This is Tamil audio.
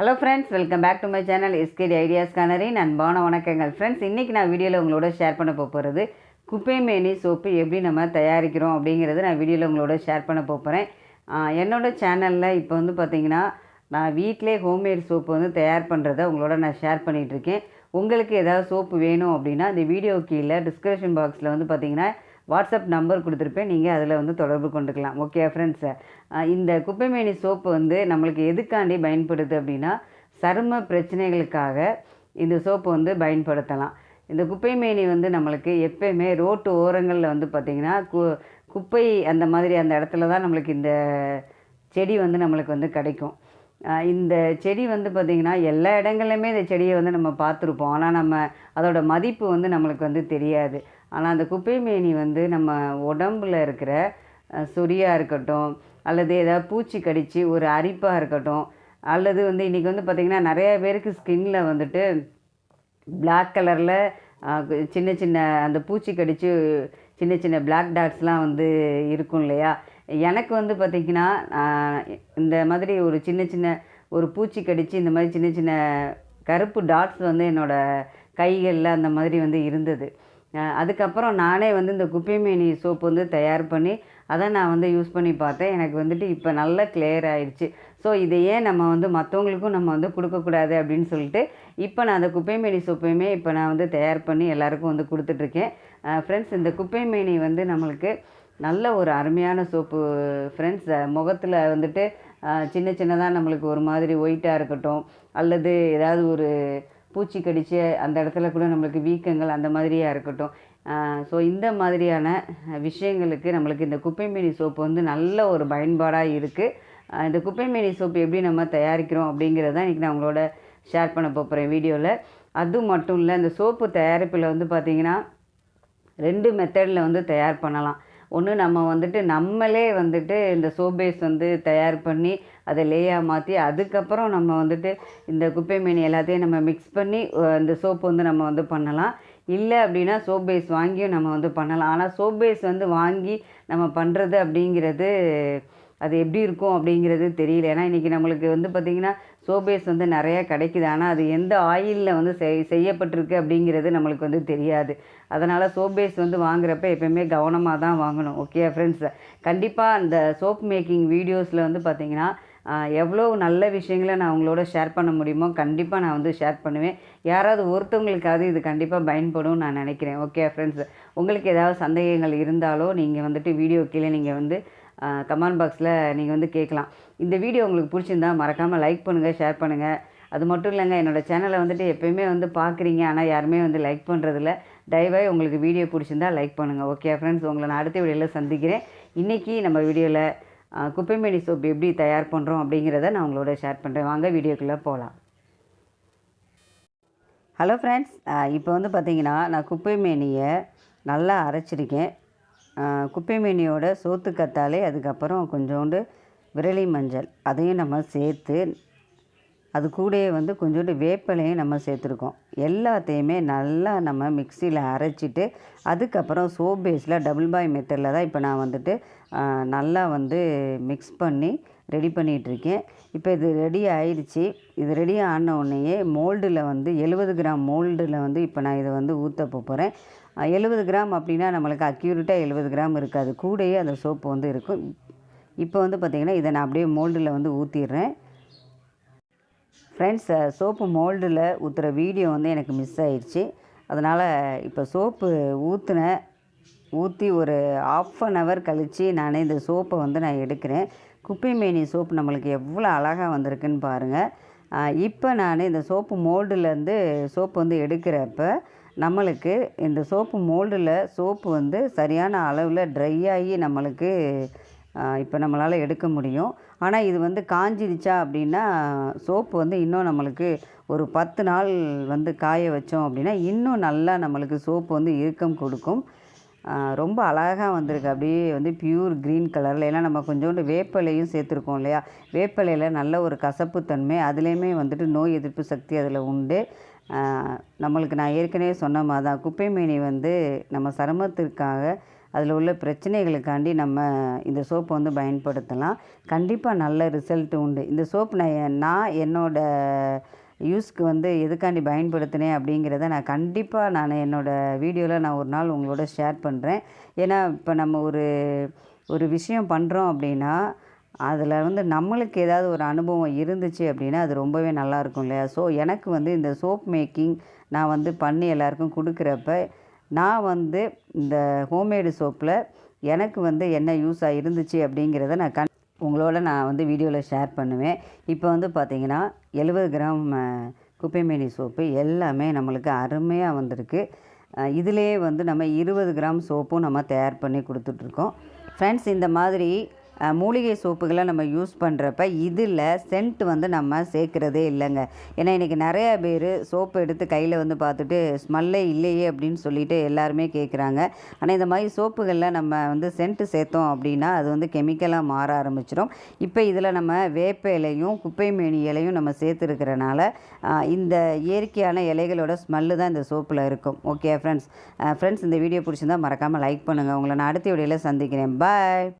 Hello friends welcome back to my channel SKD ideas கானரின் அன்பான வணக்கங்கள். ஃப்ரெண்ட்ஸ் இன்றைக்கி நான் வீடியோவில் உங்களோட ஷேர் பண்ண போகிறது குப்பைமேனி சோப்பு எப்படி நம்ம தயாரிக்கிறோம் அப்படிங்கிறது நான் வீடியோவில் உங்களோட ஷேர் பண்ண போகிறேன் என்னோட சேனலில் இப்போ வந்து பார்த்திங்கன்னா நான் வீட்டிலே ஹோம்மேட் சோப்பு வந்து தயார் பண்ணுறத உங்களோட நான் ஷேர் பண்ணிகிட்ருக்கேன் உங்களுக்கு ஏதாவது சோப்பு வேணும் அப்படின்னா இந்த வீடியோ கீழே டிஸ்கிரிப்ஷன் பாக்ஸில் வந்து பார்த்திங்கன்னா வாட்ஸ்அப் நம்பர் கொடுத்துருப்பேன். நீங்கள் அதில் வந்து தொடர்பு கொண்டுக்கலாம். ஓகே ஃப்ரெண்ட்ஸ் இந்த குப்பைமேனி சோப்பு வந்து நம்மளுக்கு எதுக்காண்டி பயன்படுது அப்படின்னா சரும பிரச்சனைகளுக்காக இந்த சோப்பு வந்து பயன்படுத்தலாம். இந்த குப்பைமேனி வந்து நம்மளுக்கு எப்பயுமே ரோட்டு ஓரங்களில் வந்து பார்த்திங்கன்னா கு குப்பை அந்த மாதிரி அந்த இடத்துல தான் நம்மளுக்கு இந்த செடி வந்து நம்மளுக்கு வந்து கிடைக்கும். இந்த செடி வந்து பார்த்திங்கன்னா எல்லா இடங்கள்லையுமே இந்த செடியை வந்து நம்ம பார்த்துருப்போம். ஆனால் நம்ம அதோடய மதிப்பு வந்து நம்மளுக்கு வந்து தெரியாது. ஆனால் அந்த குப்பை மேனி வந்து நம்ம உடம்பில் இருக்கிற சொரியாக இருக்கட்டும் அல்லது ஏதாவது பூச்சி கடித்து ஒரு அரிப்பாக இருக்கட்டும் அல்லது வந்து இன்றைக்கி வந்து பார்த்திங்கன்னா நிறைய பேருக்கு ஸ்கின்ல வந்துட்டு பிளாக் கலரில் சின்ன சின்ன அந்த பூச்சி கடித்து சின்ன சின்ன பிளாக் டாட்ஸ்லாம் வந்து இருக்கும் இல்லையா? எனக்கு வந்து பார்த்திங்கன்னா இந்த மாதிரி ஒரு சின்ன சின்ன ஒரு பூச்சி கடித்து இந்த மாதிரி சின்ன சின்ன கருப்பு டாட்ஸ் வந்து என்னோடய கைகளில் அந்த மாதிரி வந்து இருந்தது. அதுக்கப்புறம் நானே வந்து இந்த குப்பைமேனி சோப்பு வந்து தயார் பண்ணி அதை நான் வந்து யூஸ் பண்ணி பார்த்தேன். எனக்கு வந்துட்டு இப்போ நல்லா கிளியர் ஆயிடுச்சு. ஸோ இதை ஏன் நம்ம வந்து மற்றவங்களுக்கும் நம்ம வந்து கொடுக்கக்கூடாது அப்படின்னு சொல்லிட்டு இப்போ நான் அந்த குப்பைமேனி சோப்பையுமே இப்போ நான் வந்து தயார் பண்ணி எல்லாருக்கும் வந்து கொடுத்துட்ருக்கேன். ஃப்ரெண்ட்ஸ் இந்த குப்பைமேனி வந்து நம்மளுக்கு நல்ல ஒரு அருமையான சோப்பு. ஃப்ரெண்ட்ஸ் முகத்தில் வந்துட்டு சின்ன சின்னதாக நம்மளுக்கு ஒரு மாதிரி ஒயிட்டாக இருக்கட்டும் அல்லது ஏதாவது ஒரு பூச்சி கடிச்சு அந்த இடத்துல கூட நம்மளுக்கு வீக்கங்கள் அந்த மாதிரியாக இருக்கட்டும். ஸோ இந்த மாதிரியான விஷயங்களுக்கு நம்மளுக்கு இந்த குப்பைமேனி சோப்பு வந்து நல்ல ஒரு பயன்பாடாக இருக்குது இந்த குப்பைமேனி சோப்பு எப்படி நம்ம தயாரிக்கிறோம் அப்படிங்கிறத இன்றைக்கி நான் உங்களோட ஷேர் பண்ண போகிறேன் வீடியோவில் அது மட்டும் இல்லை இந்த சோப்பு தயாரிப்பில் வந்து பார்த்திங்கன்னா ரெண்டு மெத்தடில் வந்து தயார் பண்ணலாம். ஒன்று நம்ம வந்துட்டு நம்மளே வந்துட்டு இந்த சோப் பேஸ் வந்து தயார் பண்ணி அதை லேயாக மாற்றி அதுக்கப்புறம் நம்ம வந்துட்டு இந்த குப்பை மீன் எல்லாத்தையும் நம்ம மிக்ஸ் பண்ணி இந்த சோப்பு வந்து நம்ம வந்து பண்ணலாம். இல்லை அப்படின்னா சோப் பேஸ் வாங்கியும் நம்ம வந்து பண்ணலாம். ஆனால் சோப் பேஸ் வந்து வாங்கி நம்ம பண்ணுறது அப்படிங்கிறது அது எப்படி இருக்கும் அப்படிங்கிறது தெரியல. ஏன்னா இன்றைக்கி நம்மளுக்கு வந்து பார்த்திங்கன்னா சோபேஸ் வந்து நிறையா கிடைக்குது. ஆனால் அது எந்த ஆயிலில் வந்து செய் செய்யப்பட்டிருக்கு அப்படிங்கிறது நம்மளுக்கு வந்து தெரியாது. அதனால் சோபேஸ் வந்து வாங்குறப்ப எப்பயுமே கவனமாக தான் வாங்கணும். ஓகே ஃப்ரெண்ட்ஸ் கண்டிப்பாக அந்த சோப் மேக்கிங் வீடியோஸில் வந்து பார்த்திங்கன்னா எவ்வளோ நல்ல விஷயங்களை நான் உங்களோட ஷேர் பண்ண முடியுமோ கண்டிப்பாக நான் வந்து ஷேர் பண்ணுவேன். யாராவது ஒருத்தவங்களுக்காவது இது கண்டிப்பாக பயன்படும் நான் நினைக்கிறேன். ஓகே ஃப்ரெண்ட்ஸ் உங்களுக்கு ஏதாவது சந்தேகங்கள் இருந்தாலோ நீங்கள் வந்துட்டு வீடியோ கீழே நீங்கள் வந்து கமெண்ட் பாக்ஸில் நீங்கள் வந்து கேட்கலாம் இந்த வீடியோ உங்களுக்கு பிடிச்சிருந்தா மறக்காமல் லைக் பண்ணுங்கள் ஷேர் பண்ணுங்கள் அது மட்டும் இல்லைங்க என்னோடய சேனலை வந்துட்டு எப்பயுமே வந்து பார்க்குறீங்க ஆனால் யாருமே வந்து லைக் பண்ணுறதில்ல தயவாய் உங்களுக்கு வீடியோ பிடிச்சிருந்தா லைக் பண்ணுங்கள் ஓகே ஃப்ரெண்ட்ஸ் உங்களை நான் அடுத்த வீடியோவில் சந்திக்கிறேன். இன்றைக்கி நம்ம வீடியோவில் குப்பைமேனி சோப் எப்படி தயார் பண்ணுறோம் அப்படிங்கிறத நான் உங்களோட ஷேர் பண்ணுறேன் வாங்க வீடியோக்குள்ளே போகலாம் ஹலோ ஃப்ரெண்ட்ஸ் இப்போ வந்து பார்த்திங்கன்னா நான் குப்பைமேனியை நல்லா அரைச்சிருக்கேன். குப்பைமேனியோட குப்பை கத்தாலே அதுக்கப்புறம் கொஞ்சோண்டு விரலி மஞ்சள் அதையும் நம்ம சேர்த்து அது கூடயே வந்து கொஞ்சோண்டு வேப்பிலையும் நம்ம சேர்த்துருக்கோம். எல்லாத்தையுமே நல்லா நம்ம மிக்சியில் அரைச்சிட்டு அதுக்கப்புறம் சோப் பேஸில் டபுள் பாய் மெத்தடில் தான் இப்போ நான் வந்துட்டு நல்லா வந்து மிக்ஸ் பண்ணி ரெடி பண்ணிகிட்ருக்கேன் இப்போ இது ரெடி ஆயிடுச்சு. இது ரெடி ஆன உடனேயே மோல்டில் வந்து எழுபது கிராம் மோல்டில் வந்து இப்போ நான் இதை வந்து ஊற்ற போகிறேன் எழுபது கிராம் அப்படின்னா நம்மளுக்கு அக்யூரேட்டாக எழுபது கிராம் இருக்காது. கூடயே அந்த சோப்பு வந்து இருக்கும். இப்போ வந்து பார்த்திங்கன்னா இதை நான் அப்படியே மோல்டில் வந்து ஊற்றிடுறேன் ஃப்ரெண்ட்ஸ் சோப்பு மோல்டில் ஊற்றுற வீடியோ வந்து எனக்கு மிஸ் ஆயிடுச்சு அதனால் இப்போ சோப்பு ஊற்றின ஊற்றி ஒரு ஆஃப் அன் ஹவர் கழித்து நான் இந்த சோப்பை வந்து நான் எடுக்கிறேன். குப்பை மேனி சோப்பு நம்மளுக்கு எவ்வளோ அழகாக வந்திருக்குன்னு பாருங்கள் இப்போ நான் இந்த சோப்பு மோல்டுலேருந்து சோப்பு வந்து எடுக்கிறப்ப நம்மளுக்கு இந்த சோப்பு மோல்டில் சோப்பு வந்து சரியான அளவில் ட்ரை ஆகி நம்மளுக்கு இப்போ நம்மளால் எடுக்க முடியும். ஆனால் இது வந்து காஞ்சிடுச்சா அப்படின்னா சோப்பு வந்து இன்னும் நம்மளுக்கு ஒரு பத்து நாள் வந்து காய வச்சோம் அப்படின்னா இன்னும் நல்லா நம்மளுக்கு சோப்பு வந்து இறுக்கம் கொடுக்கும். ரொம்ப அழகாக வந்திருக்கு. அப்படியே வந்து பியூர் க்ரீன் கலரில் ஏன்னா நம்ம கொஞ்சோண்டு வேப்பிலையும் சேர்த்துருக்கோம் இல்லையா? வேப்பிலையில் நல்ல ஒரு கசப்புத்தன்மை அதுலேயுமே வந்துட்டு நோய் எதிர்ப்பு சக்தி அதில் உண்டு. நம்மளுக்கு நான் ஏற்கனவே சொன்ன மாதிரி தான் குப்பை வந்து நம்ம சருமத்திற்காக அதில் உள்ள பிரச்சனைகளுக்காண்டி நம்ம இந்த சோப்பு வந்து பயன்படுத்தலாம். கண்டிப்பாக நல்ல ரிசல்ட் உண்டு. இந்த சோப் நான் நான் என்னோடய யூஸ்க்கு வந்து எதுக்காண்டி பயன்படுத்தினேன் அப்படிங்கிறத நான் கண்டிப்பாக நான் என்னோடய வீடியோவில் நான் ஒரு நாள் உங்களோட ஷேர் பண்ணுறேன் ஏன்னா இப்போ நம்ம ஒரு ஒரு விஷயம் பண்ணுறோம் அப்படின்னா அதில் வந்து நம்மளுக்கு ஏதாவது ஒரு அனுபவம் இருந்துச்சு அப்படின்னா அது ரொம்பவே நல்லா இருக்கும் இல்லையா? ஸோ எனக்கு வந்து இந்த சோப் மேக்கிங் நான் வந்து பண்ணி எல்லாருக்கும் கொடுக்குறப்ப நான் வந்து இந்த ஹோம்மேடு சோப்பில் எனக்கு வந்து என்ன யூஸாக இருந்துச்சு அப்படிங்கிறத நான் கண் உங்களோட நான் வந்து வீடியோவில் ஷேர் பண்ணுவேன். இப்போ வந்து பார்த்திங்கன்னா எழுபது கிராம் குப்பைமேனி சோப்பு எல்லாமே நம்மளுக்கு அருமையாக வந்திருக்கு. இதிலே வந்து நம்ம இருபது கிராம் சோப்பும் நம்ம தயார் பண்ணி கொடுத்துட்ருக்கோம். ஃப்ரெண்ட்ஸ் இந்த மாதிரி மூலிகை சோப்புகளை நம்ம யூஸ் பண்ணுறப்ப இதில் சென்ட் வந்து நம்ம சேர்க்குறதே இல்லைங்க. ஏன்னா இன்றைக்கி நிறையா பேர் சோப்பு எடுத்து கையில் வந்து பார்த்துட்டு ஸ்மெல்லே இல்லையே அப்படின்னு சொல்லிட்டு எல்லாருமே கேட்குறாங்க ஆனால் இந்த மாதிரி சோப்புகளில் நம்ம வந்து சென்ட் சேர்த்தோம் அப்படின்னா அது வந்து கெமிக்கலாக மாற ஆரம்பிச்சிடும் இப்போ இதில் நம்ம வேப்ப இலையும் குப்பை மேனி இலையும் நம்ம சேர்த்துருக்கிறனால இந்த இயற்கையான இலைகளோட ஸ்மெல்லு தான் இந்த சோப்பில் இருக்கும். ஓகே ஃப்ரெண்ட்ஸ் ஃப்ரெண்ட்ஸ் இந்த வீடியோ பிடிச்சிருந்தா மறக்காமல் லைக் பண்ணுங்கள் உங்களை நான் அடுத்த வீடியோவில் சந்திக்கிறேன். பாய்